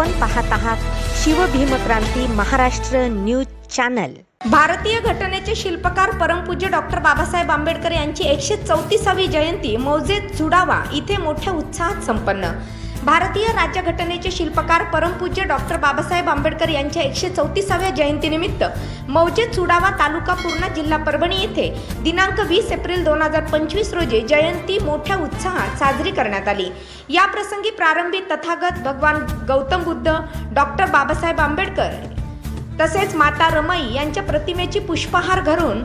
आपण पाहत आहात शिवभीमक्रांती महाराष्ट्र न्यूज चॅनल. भारतीय घटनेचे शिल्पकार परमपूज्य डॉक्टर बाबासाहेब आंबेडकर यांची एकशे चौतीसावी जयंती मौजे झुडावा इथे मोठ्या उत्साहात संपन्न. भारतीय राज्यघटनेचे शिल्पकार परमपूज्य डॉक्टर बाबासाहेब आंबेडकर यांच्या एकशे चौतीसाव्या जयंतीनिमित्त मौजेत चुडावा तालुका पूर्णा जिल्हा परभणी येथे दिनांक वीस एप्रिल दोन हजार पंचवीस रोजी जयंती मोठ्या उत्साहात साजरी करण्यात आली. या प्रसंगी प्रारंभी तथागत भगवान गौतम बुद्ध डॉक्टर बाबासाहेब आंबेडकर तसेच माता रमाई यांच्या प्रतिमेची पुष्पहार घालून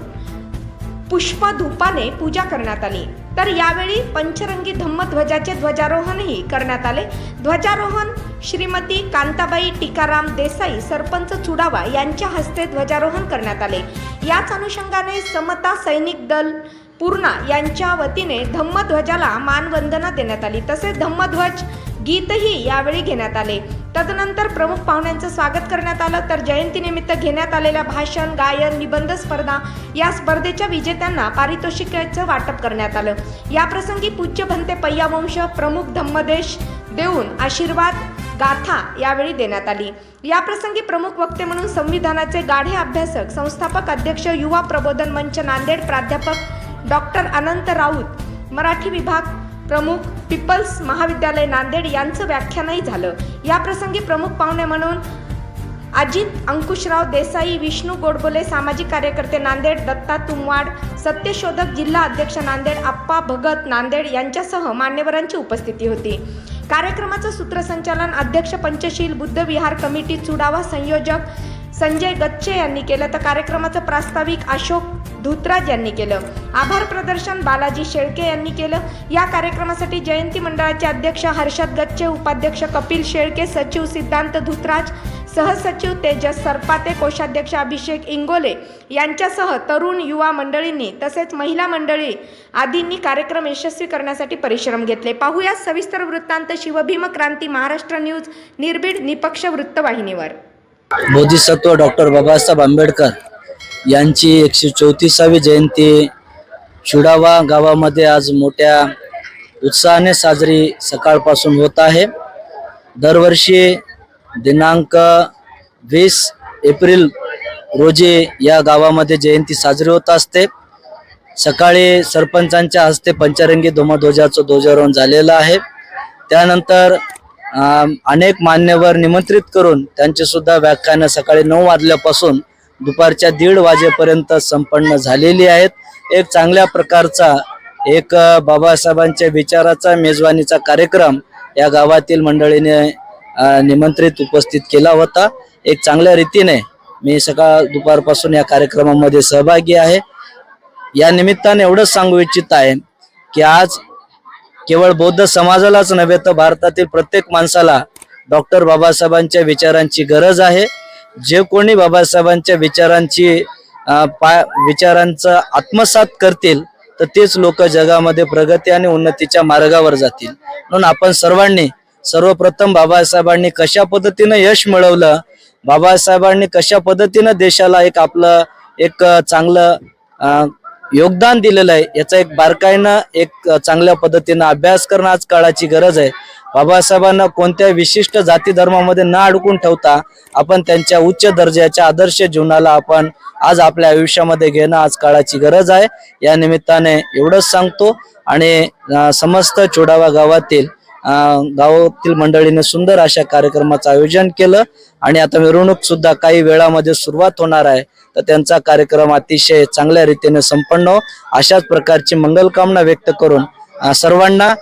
पुष्पधूपाने पूजा करण्यात आली. तर यावेळी पंचरंगी धम्मध्वजाचे ध्वजारोहणही करण्यात आले. ध्वजारोहण श्रीमती कांताबाई टीकाराम देसाई सरपंच चुडावा यांच्या हस्ते ध्वजारोहण करण्यात आले. याच अनुषंगाने समता सैनिक दल पूर्णा यांच्या वतीने धम्मध्वजाला मानवंदना देण्यात आली. तसेच धम्मध्वज गीतही यावेळी घेण्यात आले. तदनंतर प्रमुख पाहुण्यांचं स्वागत करण्यात आलं. तर जयंतीनिमित्त घेण्यात आलेल्या भाषण गायन निबंध स्पर्धा या स्पर्धेच्या विजेत्यांना पारितोषिकाचं वाटप करण्यात आलं. या प्रसंगी पूज्य भंते पय्यावंश प्रमुख धम्मदेश देऊन आशीर्वाद गाथा यावेळी देण्यात आली. या प्रसंगी प्रमुख वक्ते म्हणून संविधानाचे गाढे अभ्यासक संस्थापक अध्यक्ष युवा प्रबोधन मंच नांदेड प्राध्यापक डॉक्टर अनंत राऊत मराठी विभाग प्रमुख पीपल्स महाविद्यालय नांदेड यांचं व्याख्यानही झालं. या प्रसंगी प्रमुख पाहुणे म्हणून अजित अंकुशराव देसाई विष्णू गोडबोले सामाजिक कार्यकर्ते नांदेड दत्ता तुमवाड सत्यशोधक जिल्हा अध्यक्ष नांदेड आप्पा भगत नांदेड यांच्यासह मान्यवरांची उपस्थिती होती. कार्यक्रमाचं सूत्रसंचालन अध्यक्ष पंचशील बुद्धविहार कमिटी चुडावा संयोजक संजय गच्चे यांनी केलं. तर कार्यक्रमाचं प्रास्ताविक अशोक धुतराज यांनी केलं. आभार प्रदर्शन बालाजी शेळके यांनी केलं. या कार्यक्रमासाठी जयंती मंडळाचे अध्यक्ष हर्षद गच्चे उपाध्यक्ष कपिल शेळके सचिव सिद्धांत धुतराज सहसचिव तेजस सरपाते कोषाध्यक्ष अभिषेक इंगोले यांच्यासह तरुण युवा मंडळींनी तसेच महिला मंडळी आदींनी कार्यक्रम यशस्वी करण्यासाठी परिश्रम घेतले. पाहूया सविस्तर वृत्तांत शिवभीम क्रांती महाराष्ट्र न्यूज निर्भीड निपक्ष वृत्तवाहिनीवर. बोधिसत्व डॉक्टर बाबासाहेब आंबेडकर. यांची एकशे चौतीसावी जयंती चुडावा गावामध्ये आज मोठ्या उत्साहाने साजरी सकाळपासून होत आहे. दरवर्षी दिनांक वीस एप्रिल रोजी या गावामध्ये जयंती साजरी होत असते. सकाळी सरपंचांच्या हस्ते पंचरंगी धुमध्वजाचं ध्वजारोहण झालेलं आहे. त्यानंतर अनेक मान्यवर निमंत्रित करून त्यांचे सुद्धा व्याख्यानं सकाळी नऊ वाजल्यापासून दुपारच्या दीड वाजेपर्यंत संपन्न झालेली आहेत. एक चांगल्या प्रकारचा एक बाबासाहेबांच्या विचाराचा मेजवानीचा कार्यक्रम या गावातील मंडळीने निमंत्रित उपस्थित केला होता. एक चांगल्या रीतीने मी सकाळ दुपारपासून या कार्यक्रमामध्ये सहभागी आहे. या निमित्ताने एवढंच सांगू इच्छित आहे की आज केवळ बौद्ध समाजालाच नव्हे तर भारतातील प्रत्येक माणसाला डॉक्टर बाबासाहेबांच्या विचारांची गरज आहे. जे कोणी बाबासाहेबांच्या विचारांची पा विचारांचं आत्मसात करतील तर तेच लोक जगामध्ये प्रगती आणि उन्नतीच्या मार्गावर जातील. म्हणून आपण सर्वांनी सर्वप्रथम बाबासाहेबांनी कशा पद्धतीनं यश मिळवलं बाबासाहेबांनी कशा पद्धतीनं देशाला एक आपलं एक चांगलं योगदान दिलेलं आहे याचा एक बारकाईनं एक चांगल्या पद्धतीनं अभ्यास करणं आज काळाची गरज आहे. बाबासाहेबांना कोणत्या विशिष्ट जाती धर्मामध्ये न अडकून ठेवता आपण त्यांच्या उच्च दर्जाच्या आदर्श जीवनाला आपण आज आपल्या आयुष्यामध्ये घेणं आज काळाची गरज आहे. या निमित्ताने एवढंच सांगतो आणि समस्त चोडावा गावातील गावातील मंडळीने सुंदर अशा कार्यक्रमाचं आयोजन केलं आणि आता मिरवणूक सुद्धा काही वेळामध्ये सुरुवात होणार आहे. तर त्यांचा कार्यक्रम अतिशय चांगल्या रीतीने संपन्न हो. अशाच प्रकारची मंगलकामना व्यक्त करून सर्वांना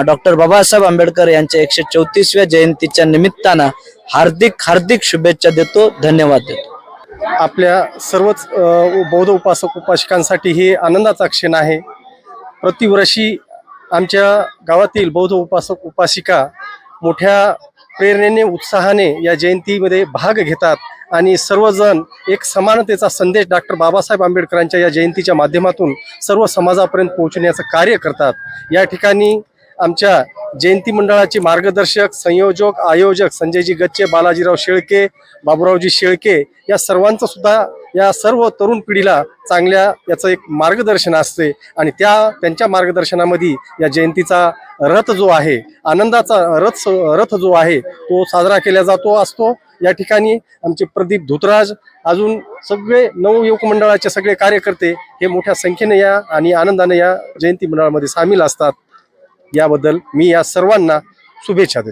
डॉक्टर बाबासाहेब आंबेडकर यांच्या एकशे चौतीसव्या जयंतीच्या निमित्तानं हार्दिक हार्दिक शुभेच्छा देतो धन्यवाद देतो. आपल्या सर्वच बौद्ध उपासक उपासिकांसाठी हे आनंदाचा क्षण आहे. प्रतिवर्षी आमच्या गावातील बौद्ध उपासक उपासिका मोठ्या प्रेरणेने उत्साहाने या जयंतीमध्ये भाग घेतात आणि सर्वजण एक समानतेचा संदेश डॉक्टर बाबासाहेब आंबेडकरांच्या या जयंतीच्या माध्यमातून सर्व समाजापर्यंत पोहोचण्याचं कार्य करतात. या ठिकाणी आमच्या जयंती मंडळाचे मार्गदर्शक संयोजक आयोजक संजयजी गच्चे बालाजीराव शेळके बाबूरावजी शेळके या सर्वांचं सुद्धा या सर्व तरुण पिढीला चांगल्या याचं एक मार्गदर्शन असते आणि त्या त्यांच्या मार्गदर्शनामध्ये या जयंतीचा रथ जो आहे आनंदाचा रथ रथ जो आहे तो साजरा केला जातो असतो. या ठिकाणी आमचे प्रदीप धुतराज अजून सगळे नवयुवक मंडळाचे सगळे कार्यकर्ते हे मोठ्या संख्येने या आणि आनंदाने या जयंती मंडळामध्ये सामील असतात. याबद्दल मी या सर्वांना शुभेच्छा देतो.